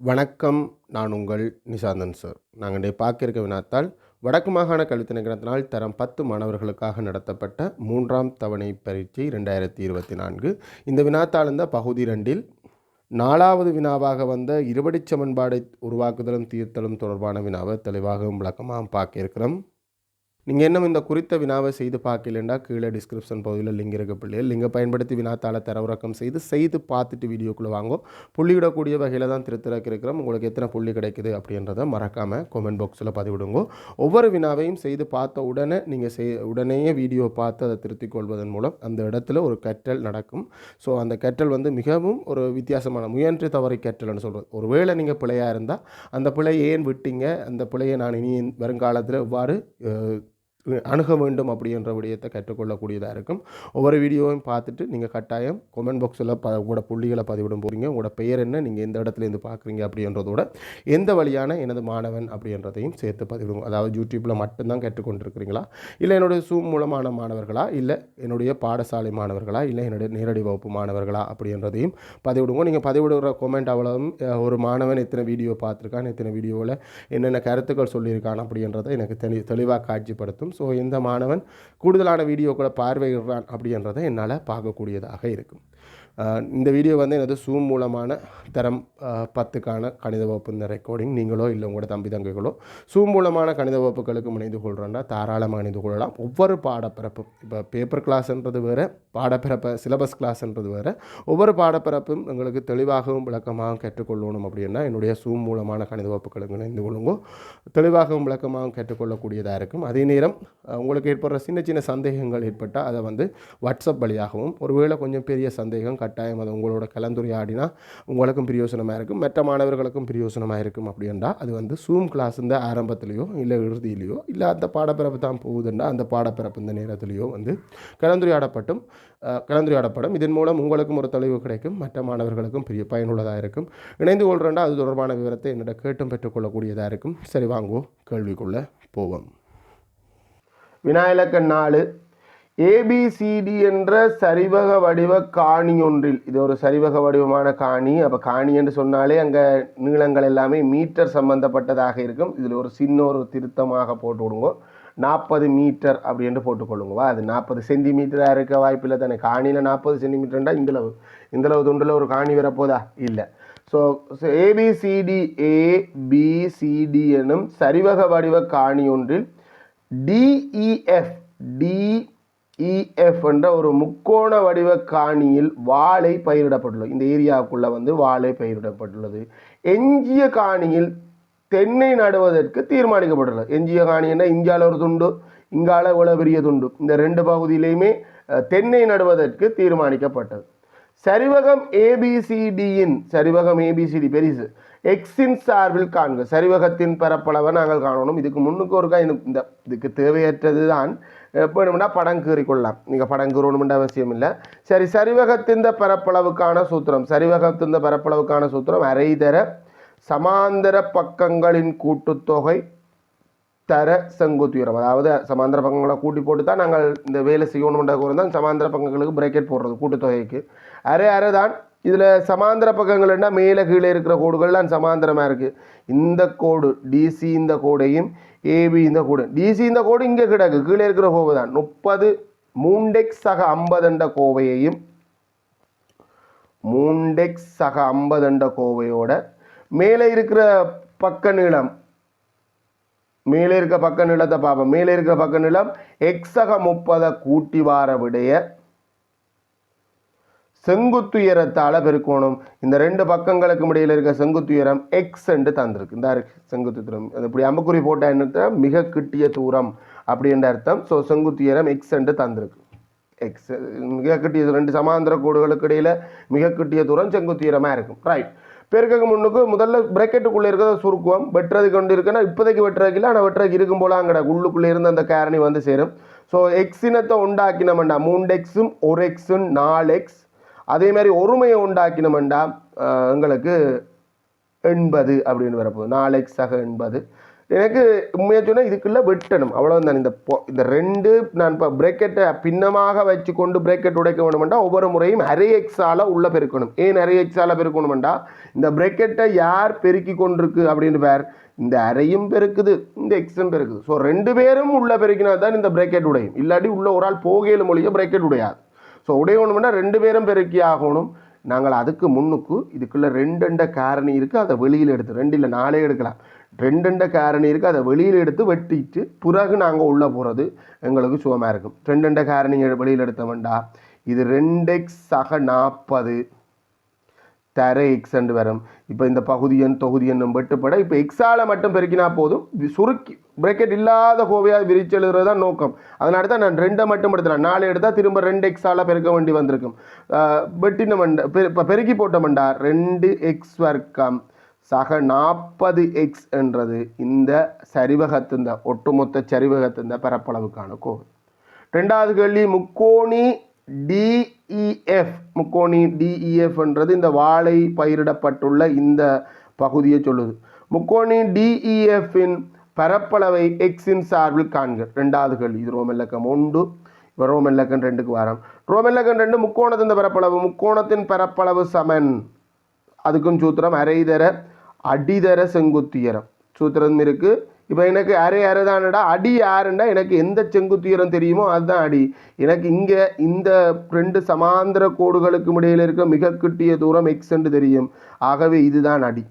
வணக்கம் நான் உங்கள் நிசாந்தன் சார். நாங்கள் இன்றைய பார்க்கிருக்க வினாத்தால் வடக்கு மாகாண கல்வி திணைக்களத்தினால் தரம் பத்து மாணவர்களுக்காக நடத்தப்பட்ட மூன்றாம் தவணை பரீட்சை ரெண்டாயிரத்தி இருபத்தி நான்கு. இந்த வினாத்தாள் இந்த பகுதி ரெண்டில் நாலாவது வினாவாக வந்த இருபடி சமன்பாடை உருவாக்குதலும் தீர்த்தலும் தொடர்பான வினாவை தெளிவாகவும் விளக்கமாகவும் பார்க்க இருக்கிறோம். நீங்கள் இன்னும் இந்த குறித்த வினாவை செய்து பார்க்கலண்டா? கீழே டிஸ்கிரிப்ஷன் பகுதியில் லிங்க் இருக்க பிள்ளைகள் லிங்கை பயன்படுத்தி வினாத்தாளை தரவிறக்கம் செய்து செய்து பார்த்துட்டு வீடியோக்குள்ளே வாங்கும் புள்ளியிடக்கூடிய வகையில் தான் திருத்திறக்க இருக்கிறோம். உங்களுக்கு எத்தனை புள்ளி கிடைக்குது அப்படின்றத மறக்காமல் கமெண்ட் பாக்ஸில் பதிவிடுங்க. ஒவ்வொரு வினாவையும் செய்து பார்த்த உடனே நீங்கள் செய் உடனேயே வீடியோ பார்த்து அதை திருத்திக் கொள்வதன் மூலம் அந்த இடத்துல ஒரு கற்றல் நடக்கும். ஸோ அந்த கற்றல் வந்து மிகவும் ஒரு வித்தியாசமான முயன்று தவறி கற்றல்னு சொல்கிறது ஒருவேளை நீங்கள் பிழையாக இருந்தால் அந்த பிழையை ஏன் விட்டீங்க? அந்த பிழையை நான் இனி வருங்காலத்தில் எவ்வாறு அணுக வேண்டும் அப்படின்ற விடயத்தை கற்றுக்கொள்ளக்கூடியதாக இருக்கும். ஒவ்வொரு வீடியோவையும் பார்த்துட்டு நீங்கள் கட்டாயம் கொமெண்ட் பாக்ஸில் ப உங்களோட புள்ளிகளை பதிவிடும் போகிறீங்க உங்களோட பெயர் என்ன நீங்கள் எந்த இடத்துலேருந்து பார்க்குறீங்க அப்படின்றதோட எந்த வழியான எனது மாணவன் அப்படின்றதையும் சேர்த்து பதிவிடுங்க. அதாவது யூடியூப்பில் மட்டும்தான் கற்றுக்கொண்டிருக்கிறீங்களா? இல்லை என்னுடைய சூம் மூலமான மாணவர்களா? இல்லை என்னுடைய பாடசாலை மாணவர்களா? இல்லை என்னுடைய நேரடி வகுப்பு மாணவர்களா? அப்படின்றதையும் பதிவிடுங்க. நீங்கள் பதிவிடுற கொமெண்ட் அவ்வளவும் ஒரு மாணவன் எத்தனை வீடியோ பார்த்துருக்கான் எத்தனை வீடியோவில் என்னென்ன கருத்துக்கள் சொல்லியிருக்கான் அப்படின்றத எனக்கு தெளி தெளிவாக காட்சிப்படுத்தும். ஸோ இந்த மாணவன் கூடுதலான வீடியோக்களை பார்வையிடுறான் அப்படின்றத என்னால் பார்க்கக்கூடியதாக இருக்கும். இந்த வீடியோ வந்து எனது சூம் மூலமான தரம் பத்துக்கான கணித வகுப்பு இந்த ரெக்கார்டிங் நீங்களோ இல்லை உங்களோட தம்பி தங்கைகளோ சூம் மூலமான கணித வகுப்புகளுக்கு இணைந்து கொள்கிறோன்னா தாராளமாக இணைந்து கொள்ளலாம். ஒவ்வொரு பாடப்பிறப்பும். இப்போ பேப்பர் கிளாஸ்ன்றது வேறு பாடப்பிறப்பு சிலபஸ் கிளாஸ்ன்றது வேறு. ஒவ்வொரு பாடப்பிறப்பும் எங்களுக்கு தெளிவாகவும் விளக்கமாகவும் கற்றுக்கொள்ளணும் அப்படின்னா என்னுடைய சூம் மூலமான கணித வகுப்புகளுக்கு இணைந்து கொள்ளுங்கோ. தெளிவாகவும் விளக்கமாகவும் கற்றுக்கொள்ளக்கூடியதாக இருக்கும். அதே நேரம் உங்களுக்கு ஏற்படுற சின்ன சின்ன சந்தேகங்கள் ஏற்பட்டால் அதை வந்து வாட்ஸ்அப் வழியாகவும் ஒருவேளை கொஞ்சம் பெரிய சந்தேகம் கட்டாயம் அதை உங்களோட கலந்துரையாடினா உங்களுக்கும் பிரயோசனமாக இருக்கும். மற்ற மாணவர்களுக்கும் பிரயோசனமாக இருக்கும் அப்படின்னா அது வந்து சூம் கிளாஸ் இந்த ஆரம்பத்திலேயோ இல்லை இறுதியிலையோ இல்லை அந்த பாடப்பிறப்பு தான் போகுதுன்னா அந்த பாடப்பிறப்பு இந்த நேரத்திலேயோ வந்து கலந்துரையாடப்பட்டும். கலந்துரையாடப்படும். இதன் மூலம் உங்களுக்கும் ஒரு தெளிவு கிடைக்கும். மற்ற மாணவர்களுக்கும் பெரிய பயனுள்ளதாக இருக்கும். இணைந்து கொள்கிறேன்டா அது தொடர்பான விவரத்தை என்னிட கேட்டும் பெற்றுக்கொள்ளக்கூடியதாக இருக்கும். சரி வாங்குவோம். கேள்விக்குள்ளே போவோம். விநாயகன் நாலு ஏபிசிடி என்ற சரிவக வடிவ காணி ஒன்றில் இது ஒரு சரிவக வடிவமான காணி. அப்போ காணி என்று சொன்னாலே அங்கே நீளங்கள் எல்லாமே மீட்டர் சம்பந்தப்பட்டதாக இருக்கும். இதில் ஒரு சின்ன ஒரு திருத்தமாக போட்டு விடுங்க நாற்பது மீட்டர் அப்படின்னு போட்டுக்கொள்ளுங்கவா அது நாற்பது சென்டிமீட்டராக இருக்க வாய்ப்பில்லை தானே. காணியில் நாற்பது சென்டிமீட்டர்ண்டா இந்தளவு இந்தளவு துண்டில் ஒரு காணி வரப்போதா? இல்லை. ஸோ ஏபிசிடி ஏபிசிடி எனும் சரிவக வடிவ காணி ஒன்றில் டிஇஎஃப் டிஇஎஃப் e, e, என்ற ஒரு முக்கோண வடிவ காணியில் வாழை பயிரிடப்பட்டுள்ளது. இந்த ஏரியாவுக்குள்ளே வந்து வாழை பயிரிடப்பட்டுள்ளது. எஞ்சிய காணியில் தென்னை நடுவதற்கு தீர்மானிக்கப்பட்டுள்ளது. எஞ்சிய காணின்னா இந்தியாவில் ஒரு துண்டு இங்கால இவ்வளவு பெரிய துண்டு. இந்த ரெண்டு பகுதியிலையுமே தென்னை நடுவதற்கு தீர்மானிக்கப்பட்டது. சரிவகம் ஏபிசிடியின் சரிவகம் ஏபிசிடி பெரிசு. எக்ஸின் சார்பில் காண்க. சரிவகத்தின் பரப்பளவை நாங்கள் காணணும். இதுக்கு முன்னுக்கு ஒருக்கா இந்த இந்த இதுக்கு தேவையற்றது தான் வேணும்னா படம் கீறிக்கொள்ளலாம். நீங்கள் படம் கீறணும்ன்ற அவசியம் இல்லை. சரி சரிவகத்தின் பரப்பளவுக்கான சூத்திரம். சரிவகத்தின் பரப்பளவுக்கான சூத்திரம் அரைதர சமாந்தர பக்கங்களின் கூட்டுத்தொகை தர செங்குத்துயரம். அதாவது சமாந்தர பக்கங்களை கூட்டி போட்டு தான் நாங்கள் இந்த வேலை செய்யணும்ன்ற தான் சமாந்தர பக்கங்களுக்கு பிரேக்கெட் போடுறது கூட்டுத்தொகைக்கு. அரை அரை தான் இதில் சமாந்தர பக்கங்கள்னா மேலே கீழே இருக்கிற கோடுகள்லாம் சமாந்தரமாக இருக்குது இந்த கோடு டிசி இந்த கோடையும் ஏபி இந்த கோடு. டிசி இந்த கோடு இங்கே கிடக்கு கீழே இருக்கிற கோவை தான். முப்பது மூண்டெக்ஸ் சக ஐம்பதுண்ட கோவையையும் மூண்டெக்ஸ் சக ஐம்பதுண்ட கோவையோட மேலே இருக்கிற பக்க நீளம். மேலே இருக்க பக்க நீளத்தை பார்ப்போம். மேலே இருக்கிற பக்க நீளம் எக்ஸக முப்பதை கூட்டி வார விடைய செங்குத்துயரத்தால் பெருக்கணும். இந்த ரெண்டு பக்கங்களுக்கும் இடையில் இருக்க செங்குத்துயரம் எக்ஸ் என்று தந்திருக்கு. இந்த இருக்கு. செங்குத்து தூரம். இப்படி அம்புக்குறி போட்டால் என்ன மிக கிட்டிய தூரம் அப்படின்ற அர்த்தம். ஸோ செங்குத்துயரம் எக்ஸ் என்று தந்திருக்கு. எக்ஸ் மிக கிட்டிய ரெண்டு சமாந்தர கோடுகளுக்கு இடையில் மிக கிட்டிய தூரம் செங்குத்துயரமாக இருக்கும். ரைட் பெருக்கக்கு முன்னுக்கு முதல்ல பிரக்கெட்டுக்குள்ளே இருக்கிறத சுருக்குவோம். வெட்டுறது கொண்டு இருக்குன்னா இப்போதைக்கு வெட்டுறதுக்கு இல்லை ஆனால் வெட்டுறதுக்கு இருக்கும் போலாங்கடா உள்ளுக்குள்ளே இருந்து அந்த காரணி வந்து சேரும். ஸோ எக்ஸினத்தை உண்டாக்கினோம்டா. மூன்று எக்ஸும் ஒரு எக்ஸும் நாலு எக்ஸ் அதே மாதிரி ஒருமையை உண்டாக்கினோம்டா. எங்களுக்கு எண்பது அப்படின்னு வரப்போகுது. நாலு எக்ஸ் எண்பது. எனக்கு உண்மையாக சொன்னால் இதுக்குள்ளே வெட்டணும். அவ்வளோதான் இந்த இந்த ரெண்டு நான் இப்போ பிரேக்கெட்டை பின்னமாக வச்சு கொண்டு பிரேக்கெட் உடைக்க வேணுமெண்டா ஒவ்வொரு முறையும் அரை எக்ஸால் உள்ளே பெருக்கணும். ஏன் அரை எக்ஸால் பெருக்கணுமெண்டா இந்த பிரேக்கெட்டை யார் பெருக்கி கொண்டிருக்கு அப்படின்னு பேர். இந்த அரையும் பெருக்குது இந்த எக்ஸும் பெருக்குது. ஸோ ரெண்டு பேரும் உள்ளே பெருக்கினா தான் இந்த பிரேக்கெட் உடையும். இல்லாட்டி உள்ள ஒரு ஆள் போகையில் மொழிய பிரேக்கெட் உடையாது. ஸோ உடையணும்னா ரெண்டு பேரும் பெருக்கி ஆகணும். நாங்கள் அதுக்கு முன்னுக்கு இதுக்குள்ளே ரெண்டு ரெண்டு காரணி இருக்குது அதை வெளியில் எடுத்து ரெண்டு இல்லை நாளே எடுக்கலாம். ரெண்டெண்ட காரணி இருக்குது அதை வெளியில் எடுத்து வெட்டிட்டு பிறகு நாங்கள் உள்ளே போகிறது எங்களுக்கு சுகமாக இருக்கும். ரெண்டெண்ட காரணி வெளியில் எடுத்தவன்டா. இது ரெண்டு எக்ஸ் சக நாற்பது தர எக்ஸ் அண்டு வரும். இப்போ இந்த பகுதியன் தொகுதியன் வெட்டுப்பட இப்போ எக்ஸால் மட்டும் பெருக்கினா போதும். சுருக்கி பிரேக்கெட் இல்லாத கோவையாக விரிச்சு எழுதுறது தான் நோக்கம். அதனால தான் நான் ரெண்டை மட்டும் எடுத்துறேன். நாலு எடுத்தால் திரும்ப ரெண்டு எக்ஸால் பெருக்க வேண்டி வந்திருக்கும். வெட்டின மண்ட இப்போ பெருக்கி போட்ட மண்டா ரெண்டு எக்ஸ் வர்க்கம். சக நாற்பது எக்ஸ் என்றது இந்த சரிவகத்தின் ஒட்டுமொத்த சரிவகத்தின் பரப்பளவுக்கான கோவை ரெண்டாவது கேள்வி முக்கோணி டிஇஎஃப் முக்கோணி டிஇஎஃப் என்றது இந்த வாழை பயிரிடப்பட்டுள்ள இந்த பகுதியை சொல்லுது. முக்கோணி டிஇஎஃப்பின் பரப்பளவை எக்ஸின் சார்பில் காண்க. ரெண்டாவது கேள்வி இது ரோமெல்லக்கம் ஒன்று இப்போ ரோமெல்லக்கன் ரெண்டுக்கு வரோம். ரோமெல்லக்கன் ரெண்டு முக்கோணத்தின் பரப்பளவு முக்கோணத்தின் பரப்பளவு சமன். அதுக்கும் சூத்திரம் அரைதர அடிதர செங்குத்துயரம். சூத்திரம் இருக்குது இப்போ எனக்கு அரை அரை தானடா? அடி யாருண்டா எனக்கு எந்த செங்குத்துயரம் தெரியுமோ அதுதான் அடி. எனக்கு இங்கே இந்த ரெண்டு சமாந்திர கோடுகளுக்கும் இடையில் இருக்க மிக கிட்டிய தூரம் எக்ஸ் என்று தெரியும். ஆகவே இதுதான் அடி.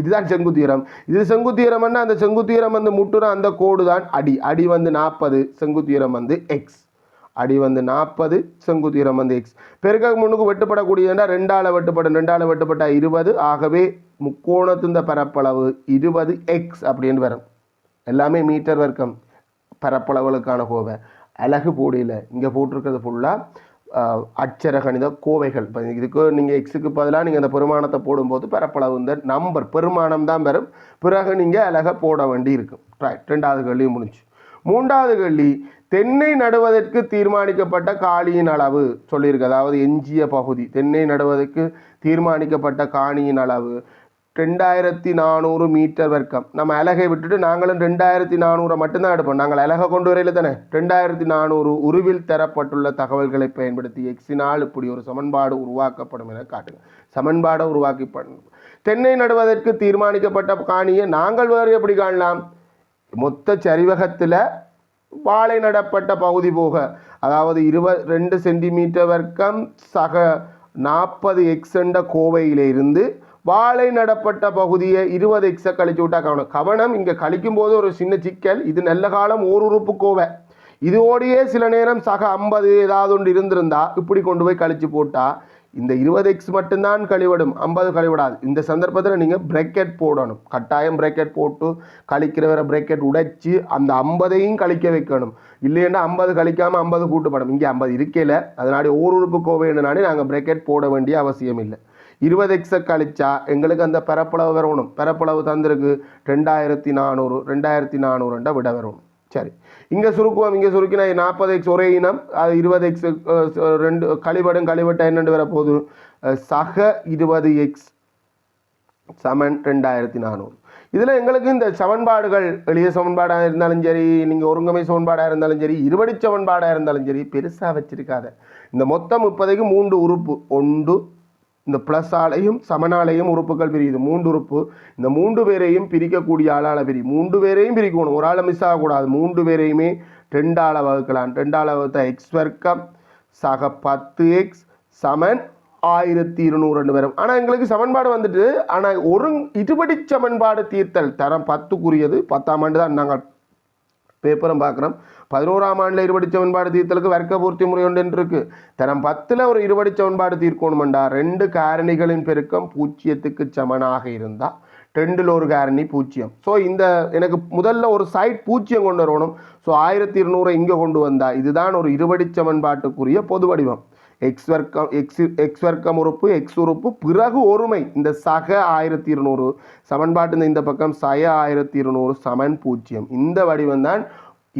இதுதான் செங்குத்துயரம். இது செங்குத்துயரம்னா அந்த செங்குத்துயரம் வந்து முட்டுற அந்த கோடு தான் அடி. அடி வந்து நாற்பது செங்குத்துயரம் வந்து எக்ஸ் அடி வந்து நாற்பது செங்குத்துயரம் வந்து எக்ஸ் பெருக்க முன்னுக்கு வெட்டுப்படக்கூடியதுன்னா ரெண்டால வெட்டுப்படும். ரெண்டால வெட்டுப்பட்டால் இருபது. ஆகவே முக்கோணத்தின் பரப்பளவு இருபது எக்ஸ் அப்படின்னு வரும். எல்லாமே மீட்டர் வர்க்கம். பரப்பளவுகளுக்கான கோவை. அலகு போடியில் இங்கே போட்டிருக்கிறது ஃபுல்லாக அட்சர கணித கோவைகள். இப்போ இதுக்கு நீங்கள் எக்ஸுக்கு பதிலாக நீங்கள் அந்த பெருமானத்தை போடும்போது பரப்பளவு இந்த நம்பர் பெருமானம் தான் வரும். பிறகு நீங்கள் அழகாக போட வேண்டி இருக்கும். ரைட் ரெண்டாவது கேள்வியும் முடிஞ்சு. மூன்றாவது கேள்வி தென்னை நடுவதற்கு தீர்மானிக்கப்பட்ட காணியின் அளவு சொல்லியிருக்கு. அதாவது எஞ்சிய பகுதி. தென்னை நடுவதற்கு தீர்மானிக்கப்பட்ட காணியின் அளவு. ரெண்டாயிரத்தி நானூறு மீட்டர் வர்க்கம். நம்ம அலகை விட்டுட்டு நாங்களும் ரெண்டாயிரத்தி நானூறை மட்டும்தான் எடுப்போம். நாங்கள் அலகை கொண்டு வரையில தானே? ரெண்டாயிரத்தி நானூறு உருவில் தரப்பட்டுள்ள தகவல்களை பயன்படுத்தி எக்ஸினால் இப்படி ஒரு சமன்பாடு உருவாக்கப்படும் என காட்டுங்க. சமன்பாடை உருவாக்கப்படும் தென்னை நடுவதற்கு தீர்மானிக்கப்பட்ட காணியை நாங்கள் வேறு எப்படி காணலாம்? மொத்த சரிவகத்தில் வாழை நடப்பட்ட பகுதி போக அதாவது இருப ரெண்டு சென்டிமீட்டர் வர்க்கம் சக நாற்பது எக்ஸ் என்ற வாழை நடப்பட்ட பகுதியை இருபது எக்ஸை கழிச்சு விட்டா கவனம். கவனம் இங்கே கழிக்கும் போது ஒரு சின்ன சிக்கல். இது நல்ல காலம் ஓர் உறுப்பு கோவை. இதோடையே சில நேரம் சக ஐம்பது ஏதாவது ஒன்று இருந்திருந்தா இப்படி கொண்டு போய் கழிச்சு போட்டால் இந்த இருபது எக்ஸ் மட்டும்தான் கழிவிடும். ஐம்பது கழிவிடாது. இந்த சந்தர்ப்பத்தில் நீங்கள் பிரேக்கெட் போடணும். கட்டாயம் பிரேக்கெட் போட்டு கழிக்கிறவரை பிரேக்கெட் உடைச்சி அந்த ஐம்பதையும் கழிக்க வைக்கணும். இல்லைன்னா ஐம்பது கழிக்காமல் ஐம்பது கூட்டுப்படும். இங்கே ஐம்பது இருக்கையில் அதனால ஓர் உறுப்பு கோவைனாலே நாங்கள் பிரேக்கெட் போட வேண்டிய அவசியம் இல்லை. இருபது எக்ஸை கழிச்சா எங்களுக்கு அந்த பரப்பளவு வரணும். பரப்பளவு தந்திருக்கு ரெண்டாயிரத்தி நானூறு ரெண்டாயிரத்தி நானூறுண்டா விட வரணும் சரி. இங்கே சுருக்குவோம். இங்கே சுருக்கினா நாற்பது எக்ஸ் ஒரே இனம். அது இருபது எக்ஸ் ரெண்டு கழிவடும் கழிவட்டா என்னென்று வரப்போகுது சக இருபது எக்ஸ் சமன் ரெண்டாயிரத்தி நானூறு இதில் எங்களுக்கு இந்த சமன்பாடுகள் எளிய சமன்பாடாக இருந்தாலும் சரி நீங்கள் ஒருங்கமை சமன்பாடாக இருந்தாலும் சரி இருபடி சமன்பாடாக இருந்தாலும் சரி பெருசாக வச்சுருக்காத. இந்த மொத்தம் முப்பதைக்கு மூன்று உறுப்பு. ஒன்று இந்த ப்ளஸ் ஆலையும் சமனாலையும் உறுப்புகள் பிரியுது மூன்று உறுப்பு. இந்த மூன்று பேரையும் பிரிக்கக்கூடிய ஆளால் பிரி மூன்று பேரையும் பிரிக்கணும். ஒரு ஆளை மிஸ் ஆகக்கூடாது. மூன்று பேரையுமே ரெண்டால வகுக்கலாம். ரெண்டால வகுத்தா எக்ஸ் வர்க்கம் சக பத்து எக்ஸ் சமன் ஆயிரத்தி இருநூறு ரெண்டு வரும் ஆனால் எங்களுக்கு சமன்பாடு வந்துட்டு ஆனால் ஒரு இருபடி சமன்பாடு தீர்த்தல் தரம் பத்துக்குரியது. பத்தாம் ஆண்டு தான் நாங்கள் பேப்பரும் பார்க்குறோம். பதினோராம் ஆண்டில் இருபடி சமன்பாடு தீர்த்தலுக்கு வர்க்க பூர்த்தி முறை உண்டு என்று இருக்கு தரம் பத்தில் ஒரு இருபடி சமன்பாடு தீர்க்கணுமெண்டா? ரெண்டு காரணிகளின் பெருக்கம் பூஜ்ஜியத்துக்கு சமனாக இருந்தால் ரெண்டில் ஒரு காரணி பூஜ்ஜியம் ஸோ இந்த எனக்கு முதல்ல ஒரு சைட் பூஜ்ஜியம் கொண்டு வரணும். ஸோ ஆயிரத்தி இருநூறை இங்கே கொண்டு வந்தால் இதுதான் ஒரு இருபடி சமன்பாட்டுக்குரிய பொது வடிவம். எக்ஸ் வர்க்கம் எக்ஸ் எக்ஸ் வர்க்கம் உறுப்பு எக்ஸ் உறுப்பு பிறகு ஒருமை. இந்த சக ஆயிரத்தி இருநூறு சமன்பாட்டு இந்த பக்கம் சய ஆயிரத்தி இருநூறு சமன் பூஜ்ஜியம் இந்த வடிவம் தான்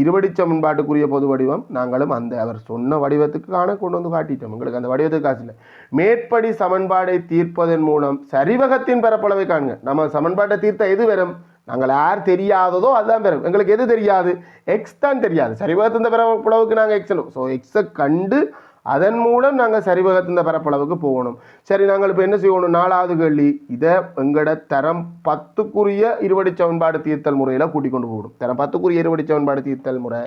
இருபடி சமன்பாட்டுக்குரிய பொது வடிவம் நாங்களும் அந்த அவர் சொன்ன வடிவத்துக்கு காண கொண்டு வந்து காட்டிட்டோம். உங்களுக்கு அந்த வடிவத்துக்கு காசு இல்லை. மேற்படி சமன்பாடை தீர்ப்பதன் மூலம் சரிவகத்தின் பரப்பளவை காண்க. நம்ம சமன்பாட்டை தீர்த்த எது வரும் நாங்கள் யார் தெரியாததோ அதுதான் பெறும். எங்களுக்கு எது தெரியாது? எக்ஸ் தான் தெரியாது. சரிவகத்தின் பரப்பளவுக்கு நாங்கள் எக்ஸ் ஸோ எக்ஸை கண்டு அதன் மூலம் நாங்கள் சரிவகத்தின் பரப்பளவுக்கு போகணும். சரி நாங்கள் இப்போ என்ன செய்யணும்? நாலாவது கேள்வி. இதை எங்களோட தரம் பத்துக்குரிய இருவடி சமன்பாடு தீர்த்தல் முறையில் கூட்டிக் கொண்டு போகணும். தரம் பத்துக்குரிய இருவடி சமன்பாடு தீர்த்தல் முறை.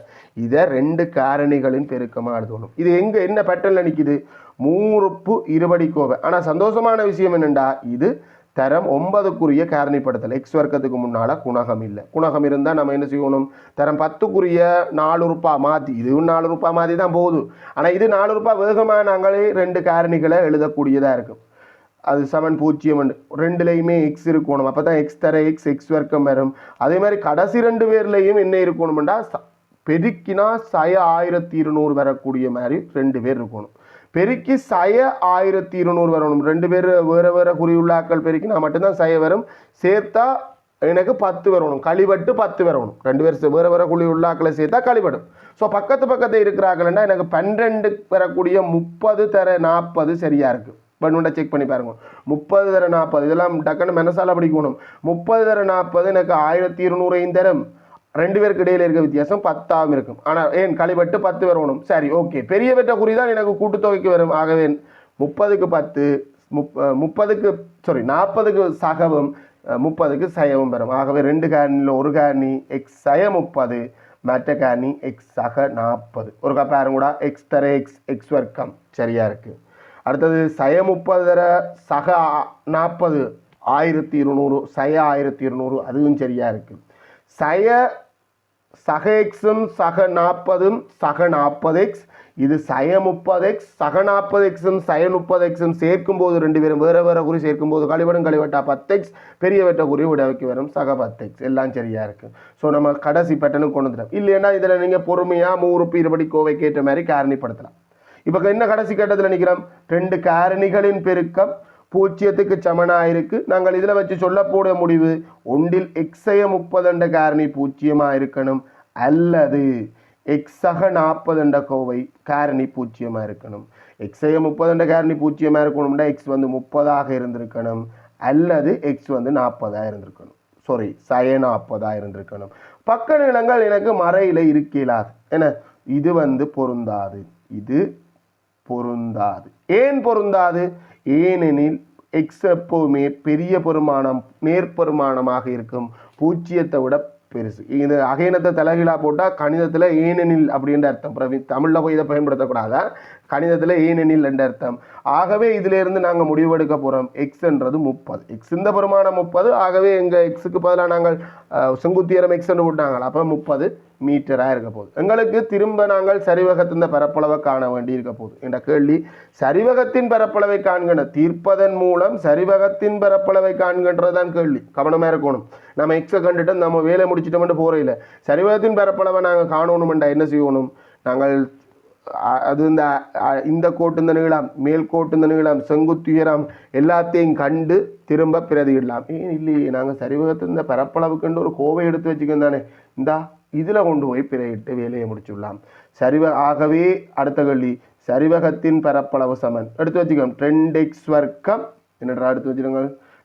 இதை ரெண்டு காரணிகளின் பெருக்கமாக எழுதணும் இது எங்கே என்ன பேட்டர்னில் நிற்கிது மூறுப்பு இருபடி கோவை. ஆனால் சந்தோஷமான விஷயம் என்னென்னா இது தரம் ஒன்பதுக்குரிய காரணிப்படுத்தல் எக்ஸ் வர்க்கத்துக்கு முன்னால் குணகம் இல்லை. குணகம் இருந்தால் நம்ம என்ன செய்யணும்? தரம் பத்துக்குரிய நாலு ரூபாய் மாற்றி இதுவும் நாலு ரூபாய் மாற்றி தான் போகுது. ஆனால் இது நாலு ரூபாய் வேகமாக நாங்களே ரெண்டு காரணிகளை எழுதக்கூடியதாக இருக்கும். அது செவன் பூஜ்ஜியம் ரெண்டுலேயுமே எக்ஸ் இருக்கணும். அப்போ தான் எக்ஸ் தர எக்ஸ் எக்ஸ் வர்க்கம் வரும். அதே மாதிரி கடைசி ரெண்டு பேர்லேயும் என்ன இருக்கணும்டா? பெருக்கினா சய ஆயிரத்தி இருநூறு வரக்கூடிய மாதிரி ரெண்டு பேர் இருக்கணும். பெருக்கி சய ஆயிரத்தி இருநூறு வரணும் ரெண்டு பேர் வேறு வேறு குறியுள்ளாக்கள் பெருக்கினா மட்டும்தான் சய வரும். சேர்த்தா எனக்கு பத்து வரணும். கழிவட்டு பத்து வரணும். ரெண்டு பேர் வேறு வேறு குழி உள்ளாக்களை சேர்த்தா கழிவடும். ஸோ பக்கத்து பக்கத்து இருக்கிறார்கள்னா எனக்கு பன்னெண்டு வரக்கூடிய முப்பது தர நாற்பது சரியாக இருக்குது பண்ணுண்டா செக் பண்ணி பாருங்க. முப்பது தர நாற்பது இதெல்லாம் டக்குன்னு மனசால படிக்கணும். முப்பது தர நாற்பது எனக்கு ஆயிரத்தி இருநூறையும் தரும். ரெண்டு பேருக்கு இடையில இருக்க வித்தியாசம் பத்தாம் இருக்கும். ஆனால் ஏன் களிபட்டு பத்து வரணும் சரி ஓகே. பெரிய பெற்ற குறி தான் எனக்கு கூட்டுத்தொகைக்கு வரும். ஆகவே முப்பதுக்கு பத்து முப் முப்பதுக்கு சாரி நாற்பதுக்கு சகவம் முப்பதுக்கு சயவும் வரும். ஆகவே ரெண்டு காரணியில் ஒரு காரணி எக்ஸ் சய முப்பது மற்ற காரணி எக்ஸ் சக நாற்பது. ஒரு கப்பாரம் கூட எக்ஸ் தர எக்ஸ் எக்ஸ் வர்க்கம் சரியா இருக்கு. அடுத்தது சய முப்பது தர சக நாற்பது ஆயிரத்தி இருநூறு சய ஆயிரத்தி இருநூறு அதுவும் சரியா இருக்கு. சய சக எக்ஸும் சக நாற்பதும் சக நாற்பது எக்ஸ் இது சய முப்பது எக்ஸ் சக நாற்பது எக்ஸும் சய முப்பது எக்ஸும் சேர்க்கும் போது ரெண்டு பேரும் வேறு வேற குறி சேர்க்கும் போது கழிவடும் கழிவட்டா பத்து எக்ஸ் பெரிய வெட்ட குறி விடவைக்கு வரும் சக பத்து எக்ஸ் எல்லாம் சரியாக இருக்குது ஸோ நம்ம கடைசி பேட்டர்னுக்கு கொண்டு வந்துடும் இல்லைன்னா இதில் நீங்கள் பொறுமையாக மூறுப்பு இருபடி கோவை கேட்ட மாதிரி காரணிப்படுத்தலாம். இப்போ என்ன கடைசி கட்டத்தில் நிற்கிறோம் ரெண்டு காரணிகளின் பெருக்கம் பூஜ்ஜியத்துக்கு சமனாக இருக்குது நாங்கள் இதில் வச்சு சொல்லக்கூடிய முடிவு ஒன்றில் எக்ஸய முப்பது என்ற காரணி பூஜ்ஜியமாக இருக்கணும் அல்லது எக்ஸக நாற்பது என்ற கோவை காரணி பூஜ்ஜியமாக இருக்கணும் எக்ஸய முப்பது என்ற காரணி பூஜ்ஜியமாக இருக்கணும்னா எக்ஸ் வந்து முப்பதாக இருந்திருக்கணும் அல்லது எக்ஸ் வந்து நாற்பதாக இருந்திருக்கணும். சாரி சய நாற்பதாக இருந்திருக்கணும் பக்க நிலங்கள் எனக்கு மறையில் இருக்கலாது ஏன்னா இது வந்து பொருந்தாது. இது பொருந்தாது. ஏன் பொருந்தாது? ஏனெனில் எக்ஸ் எப்போவுமே பெரிய பெருமானம் நேர்பெருமானமாக இருக்கும். பூஜ்ஜியத்தை விட பெருசு. இது அகைனத்தை தலைகீழாக போட்டால் கணிதத்தில் ஏனெனில் அப்படின்ற அர்த்தம். தமிழில் போய் இதை பயன்படுத்தக்கூடாதா? கணிதத்தில் ஏனெனில் என்ற அர்த்தம்? ஆகவே இதிலிருந்து நாங்கள் முடிவெடுக்க போகிறோம் எக்ஸ்ன்றது முப்பது. எக்ஸ் இந்த பெருமானம் முப்பது. ஆகவே எங்கள் எக்ஸுக்கு பதிலாக நாங்கள் செங்குத்தியரம் எக்ஸ்ன்னு விட்டாங்க அப்போ முப்பது மீட்டராக இருக்க போகுது. எங்களுக்கு திரும்ப நாங்கள் சரிவகத்தின் பரப்பளவை காண வேண்டி இருக்க போகுது. என்ற கேள்வி. சரிவகத்தின் பரப்பளவை காண்கணும் தீர்ப்பதன் மூலம் சரிவகத்தின் பரப்பளவை காண்கின்றது தான் கேள்வி. கவனமாக இருக்கணும். நம்ம எக்ஸை கண்டுட்டு நம்ம வேலை முடிச்சிட்டோம்னு இல்லை. சரிவகத்தின் பரப்பளவை நாங்கள் காணணுமெண்டா என்ன செய்யணும்? நாங்கள் அது இந்த இந்த கோட்டு இந்த நீளம் மேல் கோட்டு இந்த நீளம் செங்குத்துயரம் எல்லாத்தையும் கண்டு திரும்ப பிரதியிடலாம். ஏன் இல்லையே நாங்கள் சரிவகத்தில் இந்த பரப்பளவுக்குண்டு ஒரு கோவை எடுத்து வச்சுக்கோம் தானே. இந்தா இதில் கொண்டு போய் பிறையிட்டு வேலையை முடிச்சுடலாம். சரிவ ஆகவே அடுத்த கேள்வி. சரிவகத்தின் பரப்பளவு சமன். எடுத்து வச்சுக்கோம் ரெண்டு எக்ஸ் வர்க்கம் என்னடா எடுத்து வச்சுருங்க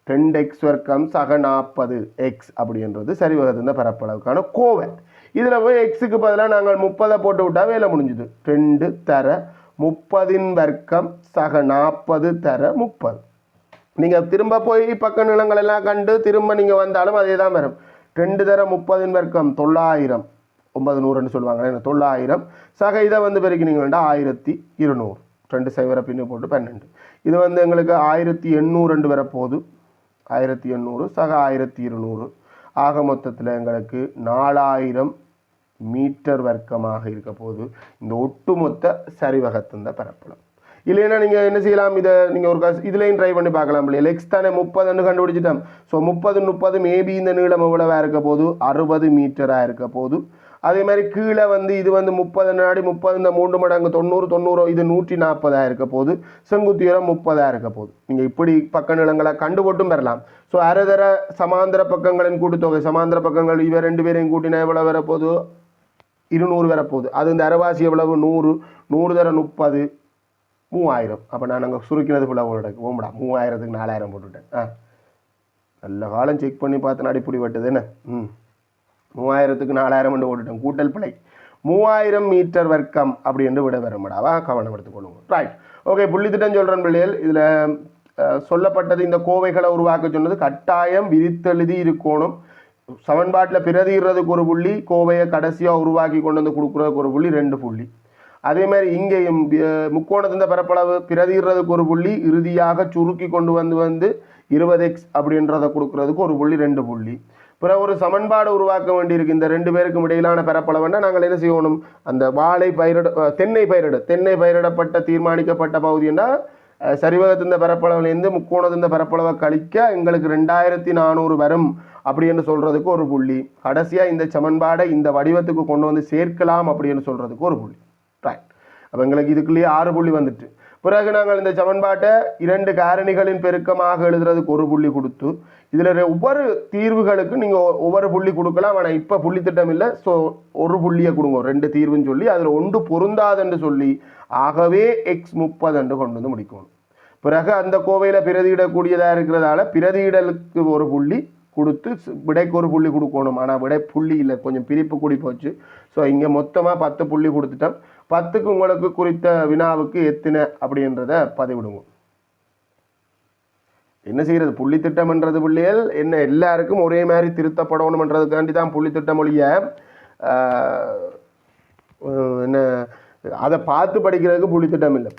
ரெண்டு எக்ஸ் வர்க்கம் சக நாற்பது எக்ஸ் அப்படின்றது சரிவகத்தின் பரப்பளவுக்கான கோவை. இதில் போய் எக்ஸுக்கு பதிலாக நாங்கள் முப்பதை போட்டு விட்டால் வேலை முடிஞ்சுது. ரெண்டு தர முப்பதின் வர்க்கம் சக நாற்பது தர முப்பது. நீங்கள் திரும்ப போய் பக்க நிலங்கள் எல்லாம் கண்டு திரும்ப நீங்கள் வந்தாலும் அதே தான் வரும். ரெண்டு தர முப்பதின் வர்க்கம் தொள்ளாயிரம். ஒன்பது நூறுன்னு சொல்லுவாங்க என்ன? தொள்ளாயிரம். சக இதை வந்து பெருக்கினீங்கன்னா ஆயிரத்தி இருநூறு. ரெண்டு சைவரை பின்னு போட்டு பன்னெண்டு. இது வந்து எங்களுக்கு ஆயிரத்தி எண்ணூறு ரெண்டு வரப்போகுது. ஆயிரத்தி எண்ணூறு சக ஆயிரத்தி இருநூறு. ஆக மொத்தத்தில் எங்களுக்கு நாலாயிரம் மீட்டர் வர்க்கமாக இருக்க போது இந்த ஒட்டுமொத்த சரிவகத்தின் பரப்பளம். இல்லைன்னா நீங்கள் என்ன செய்யலாம்? இதை நீங்கள் ஒரு கஸ் இதுலேயும் ட்ரை பண்ணி பார்க்கலாம் இல்லையா லெக்ஸ் தானே முப்பதுன்னு கண்டுபிடிச்சிட்டோம் ஸோ முப்பது முப்பது மேபி இந்த நீளம் எவ்வளவாக இருக்க போது? அறுபது மீட்டராக இருக்க போது அதே மாதிரி கீழே வந்து இது வந்து முப்பது நாடி முப்பது இந்த மூன்று மடங்கு தொண்ணூறு தொண்ணூறு இது நூற்றி நாற்பதாக இருக்க போது செங்குத்துயரம் முப்பதாக இருக்க போது நீங்கள் இப்படி பக்க நிலங்களை கண்டு போட்டும் பெறலாம். ஸோ அரைதர சமாந்தர பக்கங்களின் கூட்டுத்தொகை சமாந்திர பக்கங்கள் இவ ரெண்டு பேரையும் கூட்டினா எவ்வளோ வரப்போகுது? இருநூறு வரப்போகுது. அது இந்த அரைவாசி எவ்வளவு? நூறு. நூறு தர முப்பது. மூவாயிரம். அப்போ நான் அங்கே சுருக்கினது போல உங்களுக்கு ஓம்படா மூவாயிரத்துக்கு நாலாயிரம் போட்டுவிட்டேன் ஆ. நல்ல காலம் செக் பண்ணி பார்த்து நடிப்புடி வெட்டுது. என்ன? ம். மூவாயிரத்துக்கு நாலாயிரம் என்று ஓட்டுட்டோம் கூட்டல் பிழை. மூவாயிரம் மீட்டர் வர்க்கம் அப்படி என்று விட வரமாடாவா கவனம் எடுத்துக்கொள்ளுங்க ரைட் ஓகே புள்ளி திட்டம் சொல்கிறேன் பிள்ளைகள். இதில் சொல்லப்பட்டது இந்த கோவைகளை உருவாக்க சொன்னது கட்டாயம் விரித்தெழுதி இருக்கணும். சமன்பாட்டில் பிரதிடுறதுக்கு ஒரு புள்ளி கோவையை கடைசியாக உருவாக்கி கொண்டு வந்து கொடுக்குறதுக்கு ஒரு புள்ளி ரெண்டு புள்ளி. அதே மாதிரி இங்கேயும் அஹ், முக்கோணத்தின் பரப்பளவு பிரதிடுறதுக்கு ஒரு புள்ளி இறுதியாக சுருக்கி கொண்டு வந்து வந்து இருபது எக்ஸ் அப்படின்றத கொடுக்குறதுக்கு ஒரு புள்ளி ரெண்டு புள்ளி. பிறகு ஒரு சமன்பாடு உருவாக்க வேண்டியிருக்கு. இந்த ரெண்டு பேருக்கும் இடையிலான பரப்பளவுன்னா நாங்கள் என்ன செய்யணும்? அந்த வாழை பயிரிட தென்னை பயிரிட தென்னை பயிரிடப்பட்ட தீர்மானிக்கப்பட்ட பகுதின்னா அஹ், சரிவகத்தின் பரப்பளவுலேருந்து முக்கோணத்தின் பரப்பளவை கழிக்க எங்களுக்கு ரெண்டாயிரத்தி நானூறு வரும் அப்படின்னு சொல்கிறதுக்கு ஒரு புள்ளி. கடைசியாக இந்த சமன்பாடை இந்த வடிவத்துக்கு கொண்டு வந்து சேர்க்கலாம் அப்படின்னு சொல்கிறதுக்கு ஒரு புள்ளி. ரைட் அப்போ எங்களுக்கு இதுக்குள்ளேயே ஆறு புள்ளி வந்துட்டு. பிறகு நாங்கள் இந்த சமன்பாட்டை இரண்டு காரணிகளின் பெருக்கமாக எழுதுறதுக்கு ஒரு புள்ளி கொடுத்து இதில் ஒவ்வொரு தீர்வுகளுக்கும் நீங்கள் ஒவ்வொரு புள்ளி கொடுக்கலாம். ஆனால் இப்போ புள்ளி திட்டம் இல்லை. ஸோ ஒரு புள்ளியை கொடுங்க. ரெண்டு தீர்வுன்னு சொல்லி அதில் ஒன்று பொருந்தாதுன்னு சொல்லி ஆகவே எக்ஸ் முப்பது என்று கொண்டு வந்து முடிக்கணும். பிறகு அந்த கோவையில் பிரதியிடக்கூடியதாக இருக்கிறதால பிரதியிடலுக்கு ஒரு புள்ளி கொடுத்து விடைக்கு ஒரு புள்ளி கொடுக்கணும். ஆனால் விடை புள்ளி இல்லை. கொஞ்சம் பிரிப்பு கூடி போச்சு. ஸோ இங்கே மொத்தமாக பத்து புள்ளி கொடுத்துட்டோம். பத்துக்கு உங்களுக்கு குறித்த வினாவுக்கு எத்தனை அப்படின்றத பதிவிடுங்க என்ன செய்யறது புள்ளி திட்டம்ன்றது பிள்ளைகள் என்ன எல்லாருக்கும் ஒரே மாதிரி திருத்தப்படணும்ன்றதுக்காண்டி தான் புள்ளி திட்டம் ஒழிய என்ன அதை பார்த்து படிக்கிறதுக்கு புள்ளி திட்டம் இல்லை.